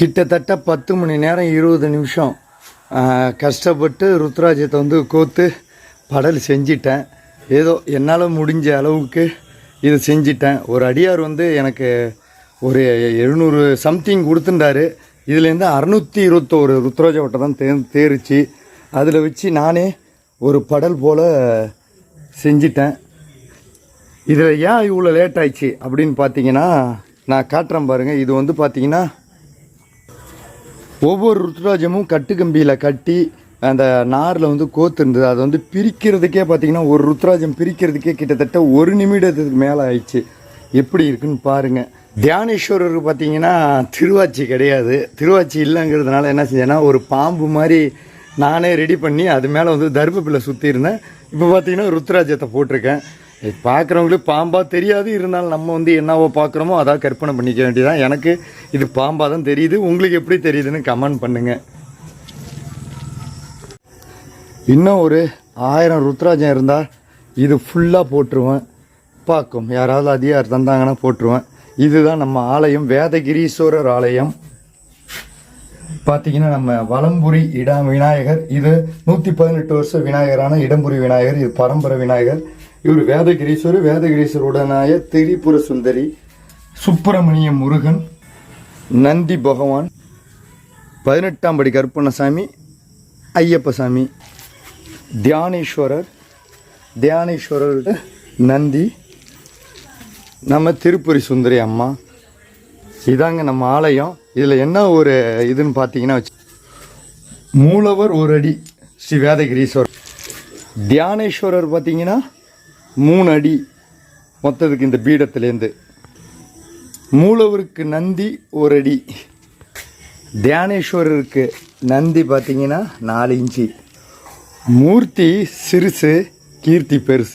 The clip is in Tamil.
கிட்டத்தட்ட பத்து மணி நேரம் இருபது நிமிஷம் கஷ்டப்பட்டு ருத்ராஜத்தை வந்து கோத்து படல் செஞ்சிட்டேன். ஏதோ என்னால் முடிஞ்ச அளவுக்கு இது செஞ்சிட்டேன். ஒரு அடியார் வந்து எனக்கு ஒரு எழுநூறு சம்திங் கொடுத்துட்டாரு. இதுலேருந்து அறநூற்றி இருபத்தோரு ருத்ராஜ வட்டை தான் தே தேரிச்சு. அதில் வச்சு நானே ஒரு படல் போல் செஞ்சிட்டேன். இதில் ஏன் இவ்வளோ லேட் ஆயிடுச்சு அப்படின்னு பார்த்தீங்கன்னா நான் காட்டுறேன் பாருங்கள் இது வந்து பார்த்தீங்கன்னா ஒவ்வொரு ருத்ராஜமும் கட்டு கம்பியில் கட்டி அந்த நாரில் வந்து கோத்து இருந்தது. அதை வந்து பிரிக்கிறதுக்கே பார்த்தீங்கன்னா ஒரு ருத்ராஜம் பிரிக்கிறதுக்கே கிட்டத்தட்ட ஒரு நிமிடத்துக்கு மேலே ஆயிடுச்சு. எப்படி இருக்குன்னு பாருங்கள் தியானேஸ்வரர் பார்த்தீங்கன்னா திருவாச்சி கிடையாது. திருவாச்சி இல்லைங்கிறதுனால என்ன செஞ்சேன்னா ஒரு பாம்பு மாதிரி நானே ரெடி பண்ணி அது மேலே வந்து தர்பப்பில் சுற்றியிருந்தேன் இப்போ பார்த்தீங்கன்னா ருத்ராஜத்தை போட்டிருக்கேன். இது பார்க்குறவங்களுக்கு பாம்பாக தெரியாது. இருந்தாலும் நம்ம வந்து என்னவோ பார்க்குறோமோ அதான் கற்பனை பண்ணிக்க வேண்டியதான் எனக்கு இது பாம்பாக தான் தெரியுது. உங்களுக்கு எப்படி தெரியுதுன்னு கமெண்ட் பண்ணுங்கள் இன்னும் ஒரு ஆயிரம் ருத்ராஜம் இருந்தால் இது ஃபுல்லாக போட்டுருவேன். பார்க்கும். யாராவது அதிகார் தந்தாங்கன்னா போட்டுருவேன். இதுதான் நம்ம ஆலயம். வேதகிரீஸ்வரர் ஆலயம். பார்த்தீங்கன்னா நம்ம வலம்புரி இடம் விநாயகர். இது நூற்றி பதினெட்டு வருஷம் விநாயகரான இடம்புரி விநாயகர். இது பரம்பரை விநாயகர். இவர் வேதகிரீஸ்வரர் வேதகிரீஸ்வருடனாய திரிபுர சுந்தரி சுப்பிரமணிய முருகன் நந்தி பகவான் பதினெட்டாம் படி கருப்பண்ணசாமி ஐயப்பசாமி தியானேஸ்வரர் தியானேஸ்வரர் நந்தி நம்ம திருப்புரி சுந்தரி அம்மா. இதாங்க நம்ம ஆலயம். இதில் என்ன ஒரு இதுன்னு பார்த்தீங்கன்னா வச்சு மூலவர் ஒரு அடி ஸ்ரீ வேதகிரீஸ்வரர். தியானேஸ்வரர் பார்த்தீங்கன்னா மூணு அடி மொத்தத்துக்கு இந்த பீடத்துலேருந்து மூலவருக்கு நந்தி ஒரு அடி தியானேஸ்வரருக்கு நந்தி பார்த்தீங்கன்னா நாலு இன்ச்சு. மூர்த்தி சிறுசு கீர்த்தி பெருசு.